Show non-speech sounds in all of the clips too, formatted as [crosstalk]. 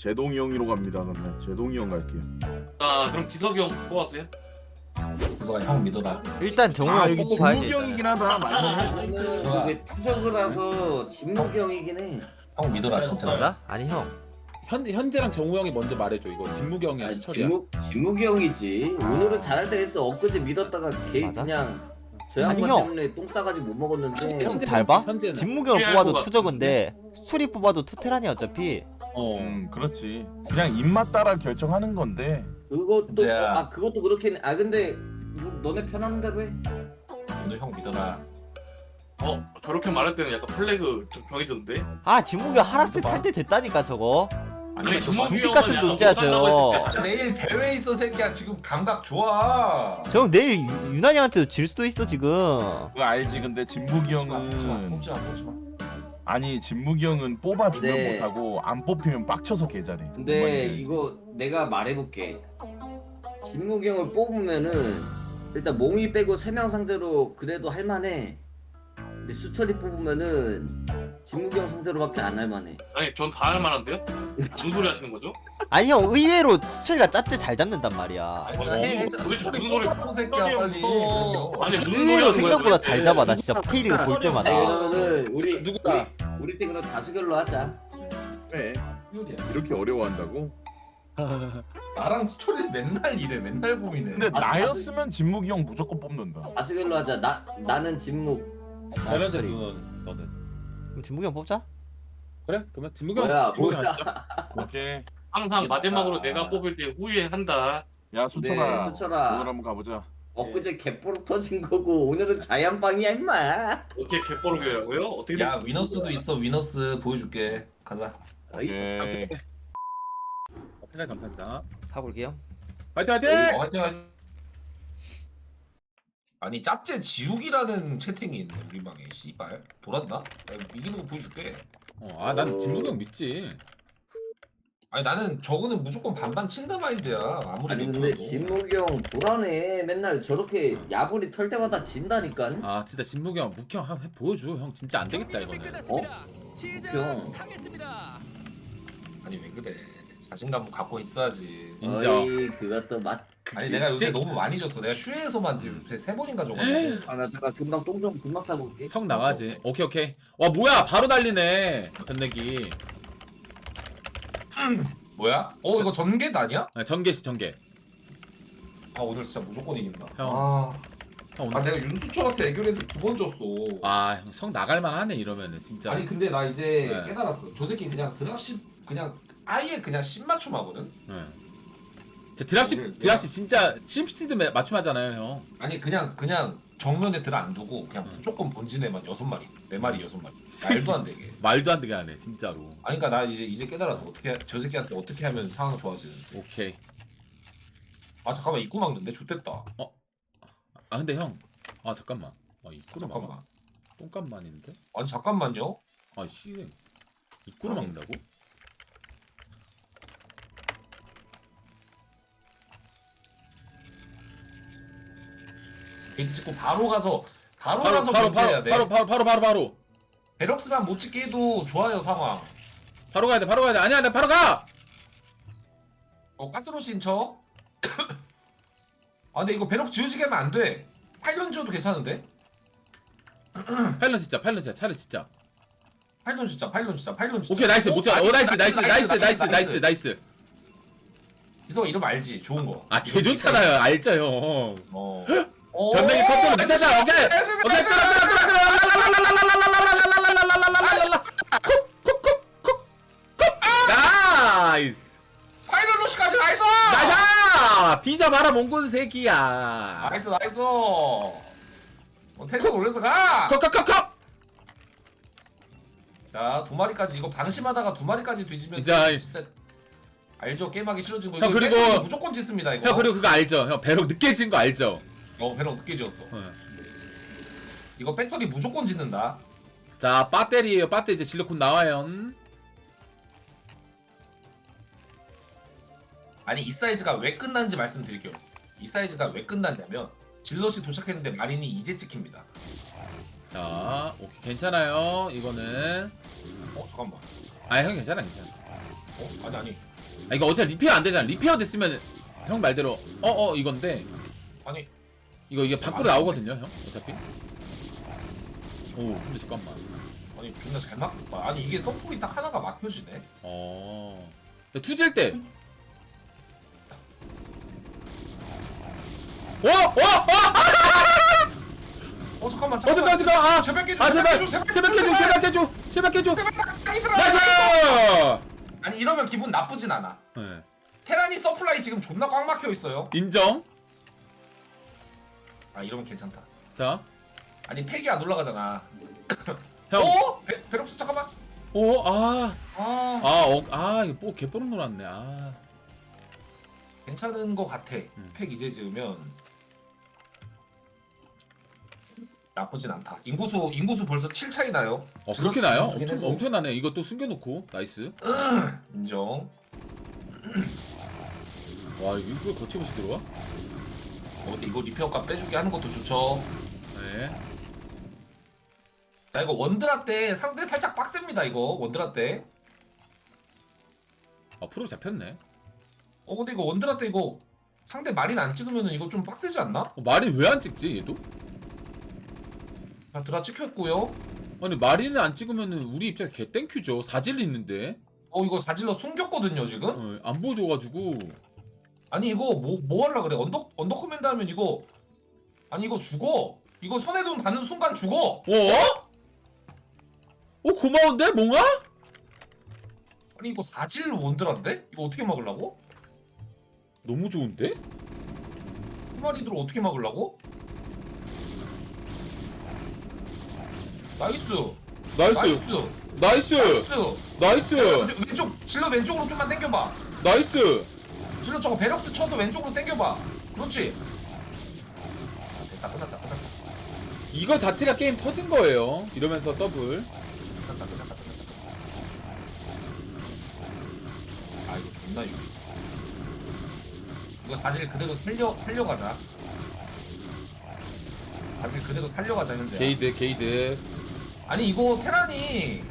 제동이 형이로 갑니다. 그러면 제동이 형 갈게요. 자 그럼 기석이 형 뽑았어요? 그래서 형 믿어라. 일단 정우 아형 여기 뽑고 봐야지. 진묵이 형이긴 하다. 맞네. 이거는 왜 투적을 해서 진무경이긴 해. 형 믿어라 진짜. 맞아? 아니 형. 현 현재랑 정우 형이 먼저 말해줘 이거 진무기 형이야 아니, 수철이야. 진무 진무경이지. 오늘은 잘할 때 했어. 엊그제 믿었다가 걔 맞아? 그냥 저 아니, 양반 형. 때문에 똥 싸가지 못 먹었는데. 형 잘 봐? 현재는 진무경을 피할 뽑아도 것 투적인데 수철이 뽑아도 투테란이야 어차피. 어. 음 그렇지. 그냥 입맛 따라 결정하는 건데. 그것도 이제야. 아 그것도 그렇긴. 해. 아 근데 뭐, 너네 편하는 대로 해. 오늘 형 믿어라. 어 저렇게 말할 때는 약간 플래그 좀 병해졌는데? 아 진무경 하라스 탈 때 됐다니까 저거. 아니 주식 형은 같은 존재야, 저. 내일 대회 있어 새끼야 지금 감각 좋아. 저 형 내일 유- 유난히 형한테도 질 수도 있어 지금. 그거 알지. 근데 뽑지 마, 뽑지 마, 형은 뽑지 마, 뽑지 마. 아니 진묵이 형은 뽑아주면 네. 못하고 안 뽑히면 빡쳐서 개잘해. 근데 이거 내가 말해볼게. 진무경을 뽑으면은 일단 몽이 빼고 세 명 상대로 그래도 할만해. 근데 수철이 뽑으면은 진무경 상대로밖에 안 할 만해. 아니 전 다 할 만한데요? 무슨 소리 하시는 거죠? 아니 형 의외로 수철이가 짭제 잘 잡는단 말이야. 아니 어, 내가 해. 도대체 소리 무슨 소리- 새끼야 빨리. 무서워. 아니 무슨 소리 의외로 하는 거야 생각보다 도대체? 잘 잡아 나 진짜 페이리그 볼 아니 때마다. 그러면은 우리 누구다? 우리 팀 그럼 다수결로 하자. 네. 요리야. 이렇게 어려워한다고? 나랑 수철이 맨날 이래 맨날 고민해. 근데 아, 나였으면 진묵이 형 무조건 뽑는다. 다수결로 하자. 나 나는 진묵. 변현재 수철이. 누는 너는 그럼 진무경 뽑자. 그래? 그러면 진무기 형 뭐야, 뭐야. 하시죠. 오케이. 항상 마지막으로 맞아. 내가 뽑을 때 후회한다 야 수철아. 네, 수철아. 오늘 한번 가보자. 엊그제 개뽀로 터진 거고 오늘은 자연빵이야 임마. 어떻게 개뽀르게라고요? 어떻게 야 위너스도 있어 위너스 보여줄게. 가자. 어이? 오케이. 편하게 감사합니다. 가볼게요. 화이팅 화이팅! 어, 화이팅, 화이팅. 아니 짭제 지우기라는 채팅이 있네 우리 방에 씨발 돌았나? 야, 이기는 거 보여줄게. 어, 아, 난 진무기 형 믿지. 아니 나는 저거는 무조건 반반 친다 마인드야 아무리 아니 근데. 진묵이 형 불안해. 맨날 저렇게 야불이 털 때마다 진다니까. 아, 진짜 진무기 형, 묵형 한번 해 보여줘. 형 진짜 안 되겠다 이거는. 어? 형. 아니 왜 그래 자신감 갖고 있어야지 인정. 어이 그것도 맞. 아니 내가 요새 너무 많이 줬어 내가 슈에서만 요새 세 번인가 줘가지고 아나 잠깐 금방 똥좀 금방 싸고 올게. 성 나가지. 오케이 오케이. 와 뭐야? 바로 달리네. 변내기. [clears throat] 뭐야? 어 이거 전개 아니야? 아, 전개시 전개. 아 오늘 진짜 무조건 이긴다 형. 아, 형 아 오늘. 내가 윤수철한테 애교해서 두번 졌어 아, 형성 나갈만 하네 이러면은 진짜. 아니 근데 나 이제 네. 깨달았어 저 새끼 그냥 드랍십 그냥 아예 그냥 10맞춤 하거든? 네. 저 드랍십 오늘 드랍십 진짜 심시드 맞춤하잖아요, 형. 아니 그냥 그냥 정면에 들어 안 두고 그냥 응. 무조건 본진에만 여섯 마리 네 마리 여섯 마리 [laughs] 말도 안 되게 말도 안 되게 하네, 진짜로. 아니 그니까 나 이제 이제 깨달았어 어떻게 저 새끼한테 어떻게 하면 상황 좋아지는지 오케이. 아 잠깐만 입구 막는데 좋댔다 아 근데 형. 아 잠깐만. 아 입구를. 잠깐만 똥값만인데? 아니 잠깐만요 아 씨. 입구를. 막는다고? 게이트 찍고 바로 가서 바로, 바로 가서 바로 견제해야 바로 돼 바로 바로 바로 바로 바로 베럭트랑 못 찍게 해도 좋아요 상황 바로 가야 돼. 바로 가야 돼. 아니야, 나 바로 가. 어 가스로신 쳐? [coughs] 아 근데 이거 베럭 지워지게 하면 안 돼 파일런 지워도 괜찮은데? 팔런 진짜, 팔런 진짜, 차를 진짜. 파일런 진짜 파일런 진짜 파일런 진짜 오케이 나이스 못 잡아. 오 나이스 나이스 나이스 나이스 나이스 나이스. 이거 이러면 알지 좋은 거 아 개 좋잖아요. 알죠 형. 어 [laughs] 변내기 컨트롤 괜찮아. 오케이. 오케이 끌어 끌어 끌어 끌어. 콕콕콕콕 나이스. 파일런 로시까지 나이스 나이스. 뒤져봐라 몽군 새끼야. 나이스 나이스 어, 텐션 올려서 가! 콕콕콕콕. 자, 두 마리까지 이거 방심하다가 두 마리까지 뒤지면 이제- 진짜 알죠? 게임하기 싫어진 거 형, 이거 그리고- 무조건 짓습니다 이거 형 그리고 그거 알죠? 형 배럭 늦게 진 거 알죠? 어, 배럭 늦게 지었어 어. 이거 배터리 무조건 짓는다 자 배터리에요. 배터리 이제 실리콘 나와요. 아니 이 사이즈가 왜 끝난지 말씀드릴게요 이 사이즈가 왜 끝났냐면 질럿이 도착했는데 마린이 이제 찍힙니다 자 오케이 괜찮아요. 이거는 어 잠깐만 아 형 괜찮아 괜찮아. 어? 아니 아니 아 이거 어차피 리페어 안 되잖아 리페어 됐으면 형 말대로 어어 이건데 아니 이거 이게 밖으로 나오거든요 형 어차피 오 근데 잠깐만 아니 존나 잘 막혔다. 아니 이게 서플이 딱 하나가 막혀지네. 어 투질 때 어! 어! 어! 어 잠깐만 어 잠깐 잠깐 아! 제발 깨줘. 아 제발 깨줘, 제발 깨줘 제발 깨줘 제발 깨줘 제발 깨줘. 나이스! 아니 이러면 기분 나쁘진 않아. 네. 테란이 서플라이 지금 존나 꽉 막혀 있어요. 인정 아 이러면 괜찮다. 자 아니 팩이 안 올라가잖아. [laughs] 형. 어? 배, 배럭스 잠깐만. 오, 아, 아 아, 어, 아, 이거 뭐 개뽀록 놀았네. 아, 괜찮은 거 같아. 음. 팩 이제 지으면 나쁘진 않다. 인구수 인구수 벌써 7 차이 나요. 어 그렇게 나요? 엄청 해도. 엄청 나네. 이거 또 숨겨놓고 나이스. [clears throat] 인정. 와, 이거 이걸 거치고시 들어와? 어, 근데 이거 리페어값 빼주기 하는 것도 좋죠. 네. 자 이거 원드라 때 상대 살짝 빡셉니다 이거 원드라 때. 아 프로 잡혔네. 어 근데 이거 원드라 때 이거 상대 마린 안 찍으면은 이거 좀 빡세지 않나? 어, 말이 왜안 찍지 얘도? 자 드라 찍혔고요. 아니 마리는 안 찍으면은 우리 입장 개 땡큐죠. 사질 있는데 어 이거 사질러 숨겼거든요 지금. 어, 안 보여줘가지고. 아니 이거 뭐 뭐 하려 그래? 언더 언더 커맨드 하면 이거 아니 이거 죽어. 이거 손에 돈 닿는 순간 죽어. 어? 어 고마운데 몽아? 아니 이거 사질 원드라인데? 이거 어떻게 막으려고? 너무 좋은데? 그 마리들 어떻게 막으려고? 나이스. 나이스, 나이스. 나이스, 나이스. 나이스, 왼쪽 질러 왼쪽으로 좀만 당겨봐. 나이스. 질러 저거 베럭스 쳐서 왼쪽으로 당겨봐. 그렇지. 아, 됐다 끝났다 끝났다 이거 자체가 게임 터진 거예요. 이러면서 더블. 끝났다 끝났다 끝났다. 아 이거 존나 유리. 이거 사실 그대로 살려 살려가자. 사실 그대로 살려가자 현재. 게이드, 게이드. 아니 이거 테란이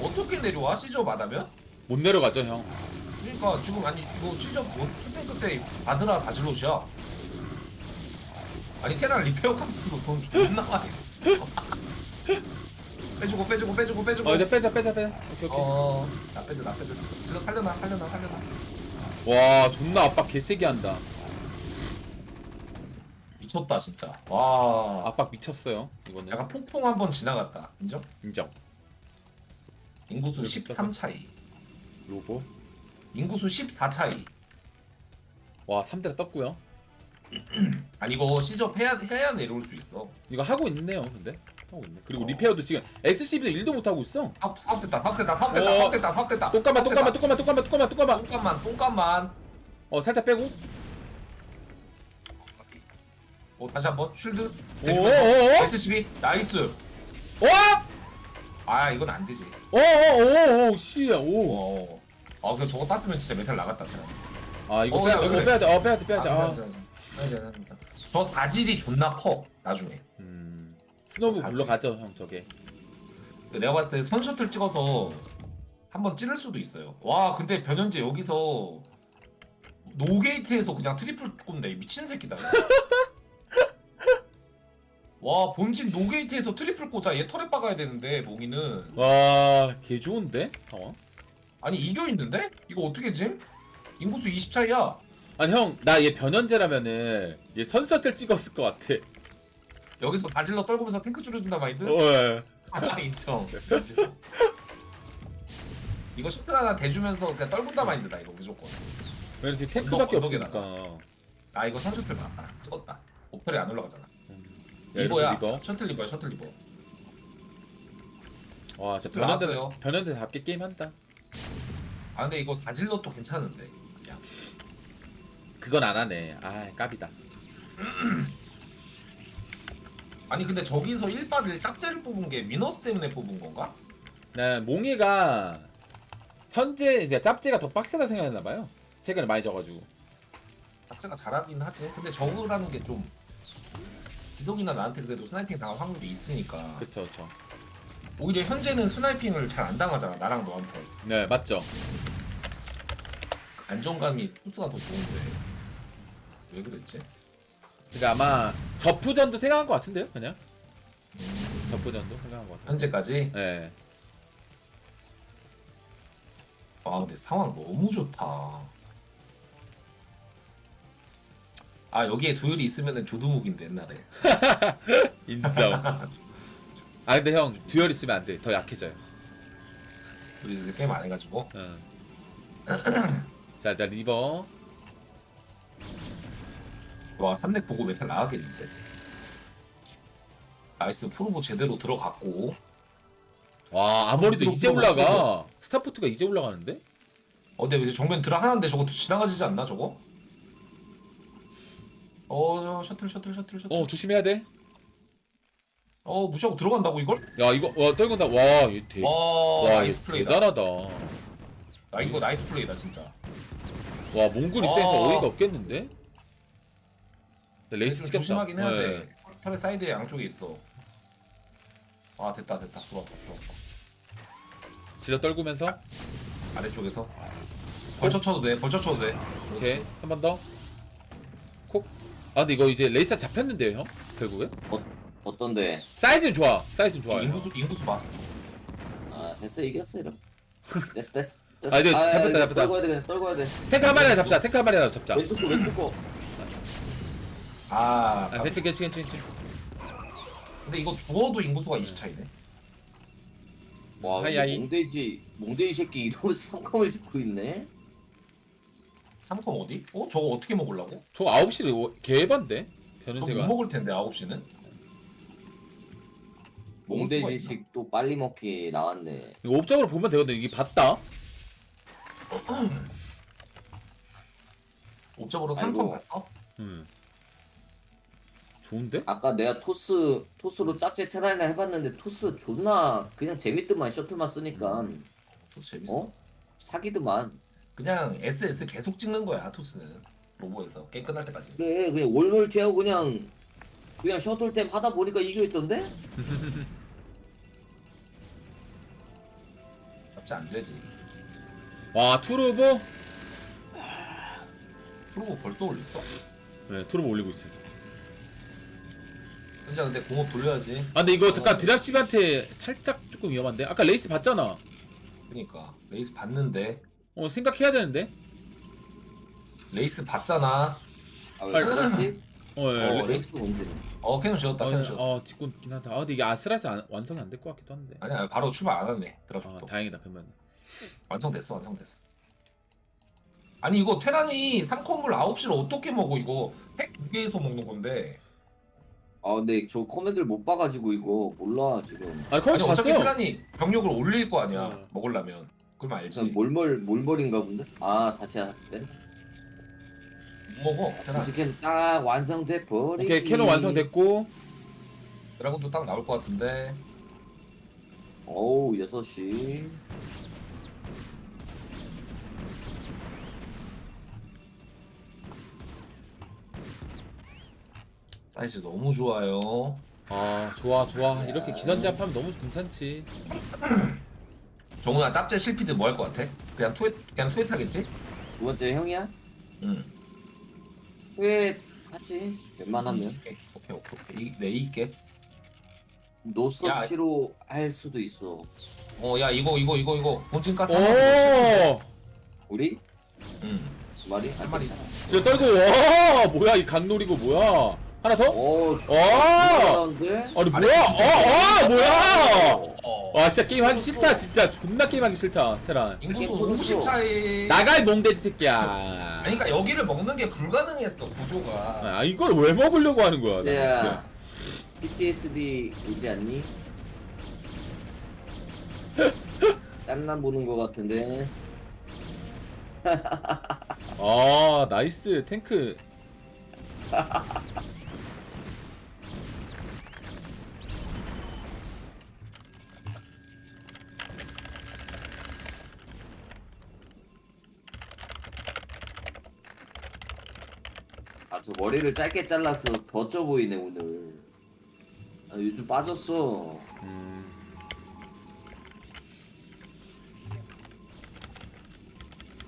어떻게 내려와 시저 받으면? 못 내려가죠 형. 그러니까 지금 아니 이거 시저 뭐 투탱크 때 받으라 다질롯이야. 아니 테란 리페어 값 쓰고 돈 존나 많이. 빼주고 빼주고 빼주고 빼주고. 어 이제 빼자, 빼자, 빼자. 오케이, 오케이. 어, 나 빼줘, 나 빼줘. 질러 살려놔, 살려놔, 살려놔. 와 존나 압박 개세게 한다 미쳤다, 진짜. 와. 압박 미쳤어요 이거는 약간 폭풍 한번 지나갔다. 인정? 인정 인구수 여기 13 차이. 로고 인구수 14 차이. 와 3대라 떴고요 [clears throat] 아니 이거 시접 해야 해야 내려올 수 있어. 이거 하고 있네요 근데 하고 있네 그리고 어. 리페어도 지금 SCB도 일도 못하고 있어 사업 사업됐다, 사업됐다, 사업됐다, 어. 사업됐다, 사업됐다. 똑까만 똑까만 똑까만 똑까만 똑까만 똑까만 똥감만, 똥감만. 어 살짝 빼고 어, 다시 한번 쉴드. 오오오오 SCB 나이스. 어? 아 이건 안 되지. 오오오오 씨야 오아 어. 아, 그 저거 땄으면 진짜 메탈 나갔다. 테란. 이거 어, 빼야 야, 돼 이거 그래. 빼야 돼어 빼야 돼 빼야 아, 돼아 괜찮아. 저 다질이 존나 커 나중에. 음 스노브 가지. 굴러가죠 형 저게 내가 봤을 때 선셔틀 찍어서 한번 찌를 수도 있어요. 와 근데 변현재 여기서 노게이트에서 그냥 트리플 꼽네 미친 새끼다. [laughs] 와 본진 노게이트에서 트리플 꽂아 얘 털에 박아야 되는데 몽이는 와 개 좋은데 상황 아니 이겨 있는데 이거 어떻게 짐? 인구수 20 차이야. 아니 형 나 얘 변현재라면은 얘 선서틀 찍었을 것 같아 여기서 바질러 떨구면서 탱크 줄여준다 마인드? 어아 인정. 인정. 이거 셔틀 하나 대주면서 그냥 떨군다 마인드다 이거 무조건. 왜냐면 지금 탱크밖에 언덕, 없으니까 아 이거 선셔틀 맞다. 찍었다. 옵털이 안 올라가잖아. 야, 리버야. 이렇게 리버. 셔틀 리버야 셔틀 리버. 와, 저 변현대 나왔어요. 변현대답게 게임 한다. 아 근데 이거 사질럿도 괜찮은데. 야. 그건 안 하네. 아, 깝이다. [clears throat] 아니 근데 저기서 1발을 짭제를 뽑은 게 미너스 때문에 뽑은 건가? 네, 몽이가 현재 이제 짭제가 더 빡세다 생각했나 봐요. 최근에 많이 져가지고. 짭제가 잘하긴 하지. 근데 저거라는 게 좀 기석이나 나한테 그래도 스나이핑 당할 확률이 있으니까 그쵸, 그쵸. 오히려 현재는 스나이핑을 잘 안 당하잖아 나랑 너한테 네, 맞죠. 안정감이 토스가 더 좋은데 왜 그랬지? 그러니까 아마 저푸전도 생각한 것 같은데요, 그냥 음, 저푸전도 생각한 것 같아요. 현재까지 예. 아 근데 상황 너무 좋다. 아 여기에 두열이 있으면 은 조두묵인데 옛날에. [laughs] 인정. [laughs] 아 근데 형 듀얼 있으면 안 돼. 더 약해져요. 우리 이제 게임 안 해가지고. 응. [clears throat] 자, 일단 리버. 와 3렉 보고 메탈 나가겠는데. 나이스 프로보 제대로 들어갔고. 와 아머리도 이제 올라가. 스타포트가 이제 올라가는데? 어 근데 이제 정면 들어 하나인데 저거 지나가지지 않나 저거? 어 셔틀 셔틀 셔틀 셔틀. 어 조심해야 돼. 어 무시하고 들어간다고 이걸? 야 이거 와 떨군다. 와, 얘 대. 와 와, 어, 나이스 얘 플레이다. 대단하다. 아 이거 나이스 플레이다 진짜. 와 몽골 입장에서 아. 어이가 없겠는데? 레이스 좀 찍겠다. 조심하긴 해야 네. 돼. 탑의 사이드에 양쪽에 있어. 아 됐다 됐다 들어왔어 들어왔어. 지려 떨구면서 아래쪽에서 벌쳐 쳐도 돼 벌쳐 쳐도 돼. 오케이 한 번 더. 콕. 아 근데 이거 이제 레이스 잡혔는데요, 형? 결국에? 어 떤데? 사이즈는 좋아. 사이즈는 좋아요. 인구수 인구수 봐. 아 됐어 이겼어 이럼. 됐어 [laughs] 됐어. 됐어. 아, 이제 잡혔다, 이거 잡혔다. 떨궈야 돼 그냥 떨궈야 돼. 탱크 한 마리나 잡자. 탱크 한 마리나 잡자. 왼쪽 거 왼쪽 거. 아, 아, 괜찮, 괜찮, 괜찮, 괜찮. 근데 이거 죽어도 인구수가 20 차이네. 와 근데 하이. 몽돼지 몽돼지 새끼 이러고 성공을 짓고 있네. 3컴 어디? 어 저거 어떻게 먹으려고? 저 9시를 개반데? 저거 못 변현재가. 먹을 텐데 9시는. 몽돼지식 또 빨리 먹기 나왔네. 이거 옵적으로 보면 되거든. 이게 봤다. [clears throat] 옵적으로 아이고. 3컴 봤어? 음. 좋은데? 아까 내가 토스 토스로 짭제 테라이나 해봤는데 토스 존나 그냥 재밌더만 셔틀만 쓰니까 또 재밌어. 어 사기드만. 그냥 SS 계속 찍는 거야 토스는 로보에서 게임 끝날 때까지. 그래 그냥 월멀티하고 그냥 그냥 셔틀템 하다 보니까 이겨 있던데? [laughs] 잡지 안 되지. 와, 투르보? 그리고 벌써 올렸어. 네, 투르보 올리고 있어요. 혼자 근데 공업 돌려야지. 아, 근데 이거 잠깐 드랍십한테 살짝 조금 위험한데? 아까 레이스 봤잖아. 그니까 레이스 봤는데 어, 생각해야 되는데? 레이스 봤잖아. 아 왜 빨리. 그렇지? 어, 예, 어 레이스. 레이스프 문제네. 어 캐논 지었다 어, 캐논 예, 지었다. 어, 짓고 있긴 하다. 아, 근데 이게 아슬아슬 안- 완성이 안 될 것 같기도 한데. 아니야 바로 출발 안 하네. 아, 드랍도 다행이다, 그러면. 완성됐어 완성됐어. 아니 이거 테란이 3컴을 9시를 어떻게 먹어 이거 핵두 개에서 먹는 건데 아 근데 저 커맨드를 못 봐가지고 이거 몰라 지금. 아니, 컴퓨터 아니 어차피 봤어요. 테란이 병력을 올릴 거 아니야 어. 먹으려면 그럼 알지 그냥 몰몰 몰몰인가 본데? 아 다시 할때 못 먹어 이렇게 딱 완성돼 버리. 오케이, 캐논 완성됐고. 드라곤도 딱 나올 것 같은데 어우 6시. 사이즈 너무 좋아요 아, 좋아, 좋아. 이렇게 기선제압 하면 너무 괜찮지. [clears throat] 정훈아 짭제 실피드 뭐 할 것 같아? 그냥 투에 그냥 투에 타겠지? 두 번째 형이야? 응 왜 하지? 웬만하면 오케이 오케이 오케이, 오케이. 내 이길게 노서치로 할 수도 있어. 어야 이거 이거 이거 이거 본진 가스 오! 우리 응두 마리 한 마리. 진짜 떨고, 와! 뭐야, 이 강놀이고 뭐야? 하나 더? 오. 와! 잘하는데? 아니, 뭐야? 어, 어, 뭐야! 어. 와, 진짜 게임 하기 싫다, 진짜. 존나 게임 하기 싫다, 테란. 인구수 이게 50 차이 나갈 몽돼지 새끼야. 아니 그러니까 여기를 먹는 게 불가능했어 구조가 아, 이걸 왜 먹으려고 하는 거야, 나 야. 진짜. PTSD 오지 않니? [laughs] 땀나 보는 것 같은데. 아, 나이스. 탱크. [laughs] 저 머리를 짧게 잘라서 더 쪄 보이네 오늘. 아, 요즘 빠졌어. 음.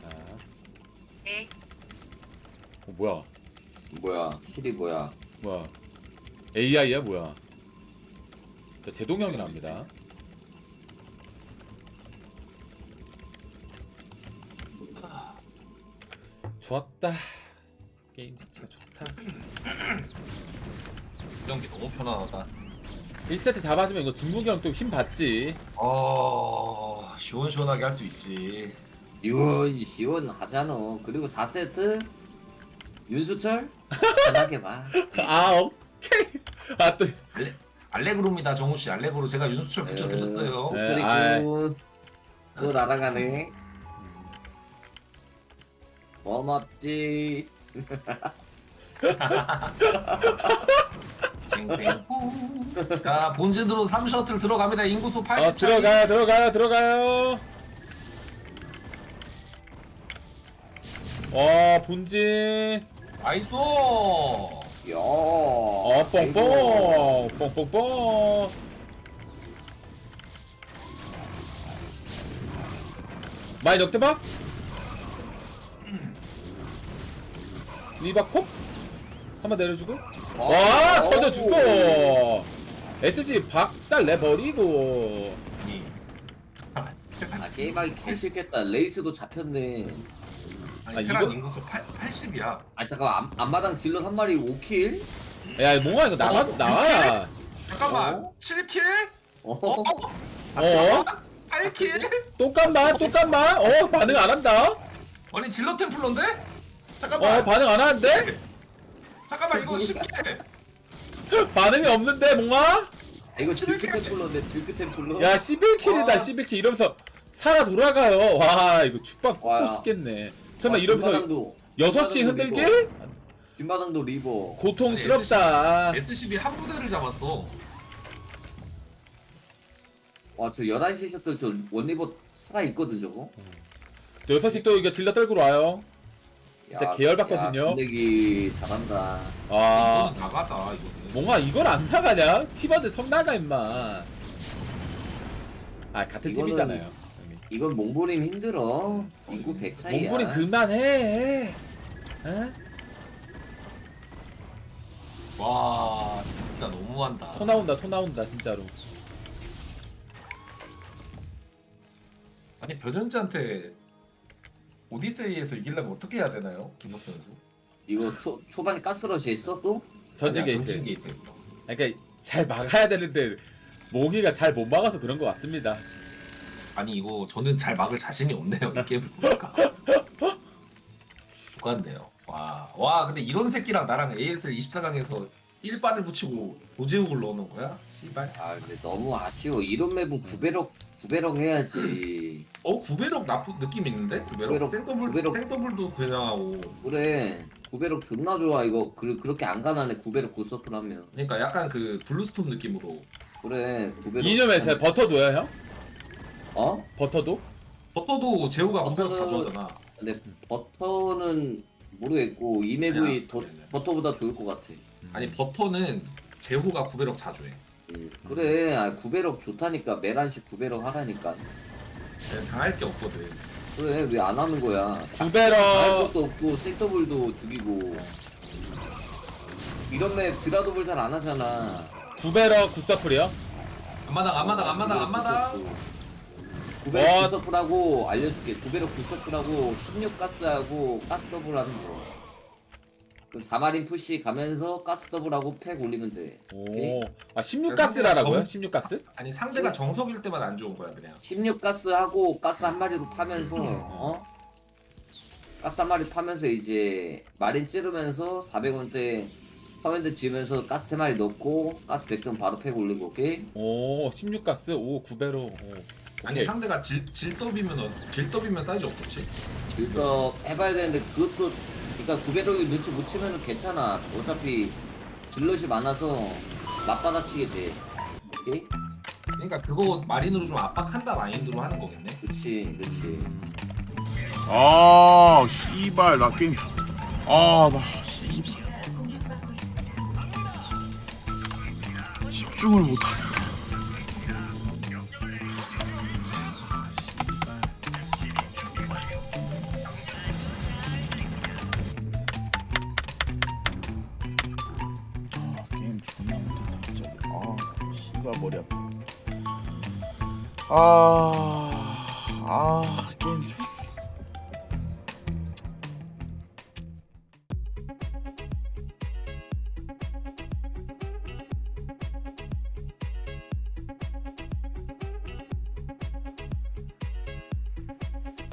자. 어, 뭐야? 뭐야 실이 뭐야 뭐야? AI야 뭐야? 자, 제동형이 납니다. 좋았다. 게임 자체가 좋 다. 경기 너무 편안하다. 1세트 잡아주면 이거 진무경 또힘 받지. 어 시원시원하게 할 수 있지. 시원 시원하잖아. 그리고 4세트? 윤수철? [laughs] 편하게 봐. 아 오케이. 아 또. 알레, 알레그로입니다 정우 씨. 알레그로. 제가 윤수철 붙여드렸어요. 네, 목소리 아이. 굿또 날아가네. 고맙지 [laughs] 땡땡. 자 본진으로 3셔틀 들어갑니다 인구수 80 어, 들어가요 들어가요 들어가요. 와 본진. 아이소 야어 뽕뽕 뽕뽕뽕. 많이 넉대박? 리바콕? 한번 내려주고. 와 오. 터져주고 SC 박살 내버리고. 아 게임하기 개 싫겠다. 레이스도 잡혔네. 아니 아, 테란 이거- 인구수 8, 80이야. 아 잠깐만. 앞, 앞마당 질럿 한 마리 5킬? 야 몽아 이거 나와 나와. 잠깐만. 어? 7킬? 어? 어? 어? 8킬? 똑같만 똑같만 어 반응 안 한다? 아니 질러 템플러인데? 잠깐만. 어 반응 안 하는데 잠깐만 이거 10킬 반응이 없는데 몽아 아, 이거 질크 템플러인데 질크 템플러? 야 11킬이다 와. 11킬. 이러면서 살아 돌아가요. 와 이거 죽박 와. 고 싶겠네. 설마 아, 이러면서 뒷마당도 6시 뒷마당도 흔들게? 뒷마당도 리버. 고통스럽다. SCB 한 부대를 잡았어. 와 저 11시 셔틀 저 원리버 살아 있거든 저거? 6시 또 이거 질러 떨고 와요 진짜 야, 계열받거든요. 야, 분내기 잘한다. 아. 나가자 이거는. 뭔가 이걸 안 나가냐? 팀한테 성 나가 임마. 아 같은 이거는 팀이잖아요. 이건 몽골임 힘들어. 인구 100 차이야. 몽골이 그만해. 에? 와 진짜 너무한다. 토 나온다 토 나온다 진짜로. 아니 변현재한테 오디세이에서 이기려면 어떻게 해야 되나요? 김석 선수? 이거 초, 초반에 가스러시 했어 또? 전진 아니야, 게이트. 전진 게이트 했어. 그러니까 잘 막아야 되는데 모기가 잘 못 막아서 그런 것 같습니다. 아니 이거 저는 잘 막을 자신이 없네요 이 게임을 보니까. [laughs] 똑같네요. 와, 와 근데 이런 새끼랑 나랑 ASL 24강에서 1발을 붙이고 도제욱을 넣어놓은 거야? 씨발. 아 근데 너무 아쉬워. 이런 맵은 9배럭 9배럭 해야지 어? 구배럭 나쁜 느낌 있는데? 구배럭? 구배럭, 생더블, 구배럭. 생더블도 그냥하고 그래 9배럭 존나 좋아 이거 그, 그렇게 안 가난해 9배럭 구서플 하면 그러니까 약간 그 블루스톰 느낌으로 그래 9배럭 이념에서 버터도요 형? 어? 버터도? 버터도 제우가 구배럭 버터는- 자주 하잖아 근데 버터는 모르겠고 이 맵이 아니야. 더, 버터보다 좋을 것 같아 아니 버터는 제호가 구배럭 자주 해 음, 그래. 아, 9배럭 좋다니까. 메란식 9배럭 하라니까. 당할 게 없거든. 그래. 왜 안 하는 거야? 할 구베러 것도 없고 생더블도 죽이고. 이런 맵 드라더블 잘안 하잖아. 구베러 굿서플이요? 앞마당 앞마당 앞마당 앞마당! 9배럭 와. 구서플하고 알려줄게. 9배럭 구서플하고 16가스하고 가스 더블 하는 거 그럼 4마린 푸시 가면서 가스 더블하고 팩 올리면 돼 오케이? 오아 16가스라라고요? 정- 16가스? 아니 상대가 정석일 때만 안 좋은 거야 그냥 16가스 하고 가스 한 마리로 파면서 어? 가스 한 마리 파면서 이제 마린 찌르면서 400원대 커맨드 지으면서 가스 3마리 넣고 가스 100등 바로 팩 올리고 오케이? 오 16가스 오 구베러 오. 아니 오케이. 상대가 질, 질더비면 어- 질더비면 사이즈 없겠지? 질떡 해봐야 되는데 그것도 그러니까 900억이 눈치 못 치면 괜찮아. 어차피 질럿이 많아서 맞받아치게 돼. 오케이? 그러니까 그거 마린으로 좀 압박한다 마인드로 하는 거겠네? 그치 그치. 아 씨발 나 게임. 아나 집중을 못하네 아.